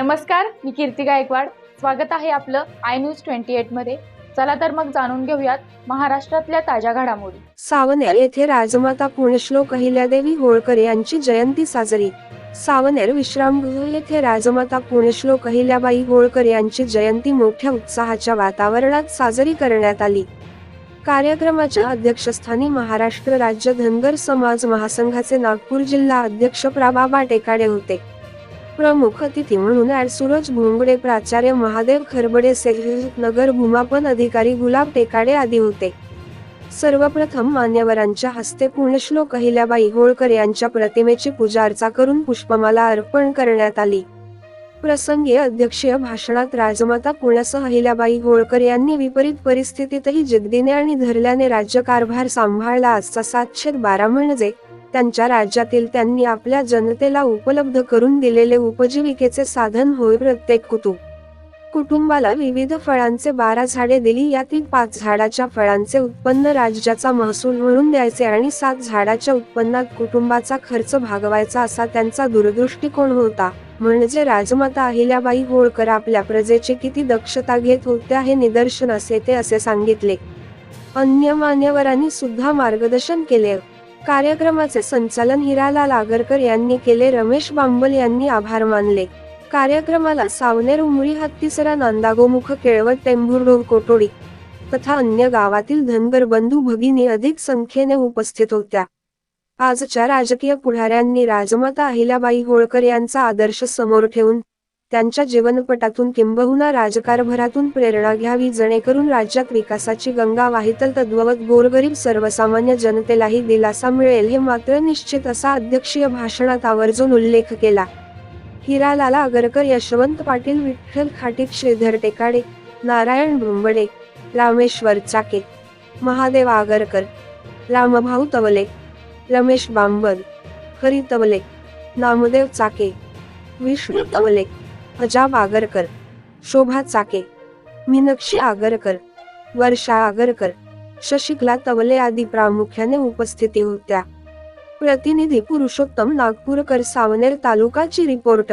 नमस्कार मी कीर्ती गायकवाड. स्वागत आहे आपलं आय न्यूज ट्वेंटी एटमध्ये. चला तर मग जाणून घेऊयात महाराष्ट्रातल्या ताज्या घडामोडी. सावनेर येथे राजमाता पुण्यश्लोक अहिल्यादेवी होळकर यांची जयंती साजरी. सावनेर विश्रामगृह येथे राजमाता पुण्यश्लोक अहिल्याबाई होळकर यांची जयंती मोठ्या उत्साहाच्या वातावरणात साजरी करण्यात आली. कार्यक्रमाच्या अध्यक्षस्थानी महाराष्ट्र राज्य धनगर समाज महासंघाचे नागपूर जिल्हा अध्यक्ष प्रभा टेकाडे होते. प्रमुख अतिथी म्हणून ऍड सूरज भोंगडे प्राचार्य महादेव खरबडे सेक्रेटरी नगर भूमापन अधिकारी गुलाब टेकाडे आदी होते. सर्वप्रथम मान्यवरांच्या हस्ते पुण्यश्लोक अहिल्याबाई होळकर यांच्या प्रतिमेची पूजा अर्चा करून पुष्पमाला अर्पण करण्यात आली. प्रसंगी अध्यक्षीय भाषणात राजमाता पुण्यासह अहिल्याबाई होळकर यांनी विपरीत परिस्थितीतही जिद्दीने आणि धरल्याने राज्यकारभार सांभाळला आजचा सातशे बारा म्हणजे त्यांच्या राज्यातील त्यांनी आपल्या जनतेला उपलब्ध करून दिलेले उपजीविकेचे साधन होय प्रत्येक कुटुंब कुटुंबाला विविध फळांचे बारा झाडे दिली यातील पाच झाडाच्या फळांचे उत्पन्न राज्याचा महसूल म्हणून द्यायचे आणि सात झाडाच्या उत्पन्नात कुटुंबाचा खर्च भागवायचा असा त्यांचा दूरदृष्टिकोन होता. म्हणजे राजमाता अहिल्याबाई होळकर आपल्या प्रजेची किती दक्षता घेत होत्या हे निदर्शनास येते असे सांगितले. अन्य मान्यवरांनी सुद्धा मार्गदर्शन केले. कार्यक्रमाचे संचालन हिरालाल आगरकर यांनी केले. रमेश बांबल यांनी आभार मानले. कार्यक्रमाला सावनेर उमरी हत्तीसरा नांदागोमुख केळवट टेंभुर्डोर कोटोडी तथा अन्य गावातील धनगर बंधू भगिनी अधिक संख्येने उपस्थित होत्या. आजच्या राजकीय पुढाऱ्यांनी राजमाता अहिल्याबाई होळकर यांचा आदर्श समोर ठेवून त्यांच्या जीवनपटातून किंबहुना राजकारभारातून प्रेरणा घ्यावी जेणेकरून राज्यात विकासाची गंगा वाहितल तद्वत गोरगरीब सर्वसामान्य जनतेलाही दिलासा मिळेल हे मात्र निश्चित असा अध्यक्षीय भाषणात आवर्जून उल्लेख केला. हिरालाला आगरकर यशवंत पाटील विठ्ठल खाटीक श्रीधर टेकाडे नारायण भुंबडे रामेश्वर चाके महादेव आगरकर रामभाऊ तवले रमेश बांबर हरी तवले नामदेव चाके विष्णू तवले अजाब आगरकर शोभा चाके. मीनाक्षी आगरकर. वर्षा आगरकर. शशिकला तवले आदी प्रामुख्याने उपस्थिती होत्या. प्रतिनिधी पुरुषोत्तम नागपूरकर सावनेर तालुकाची रिपोर्ट.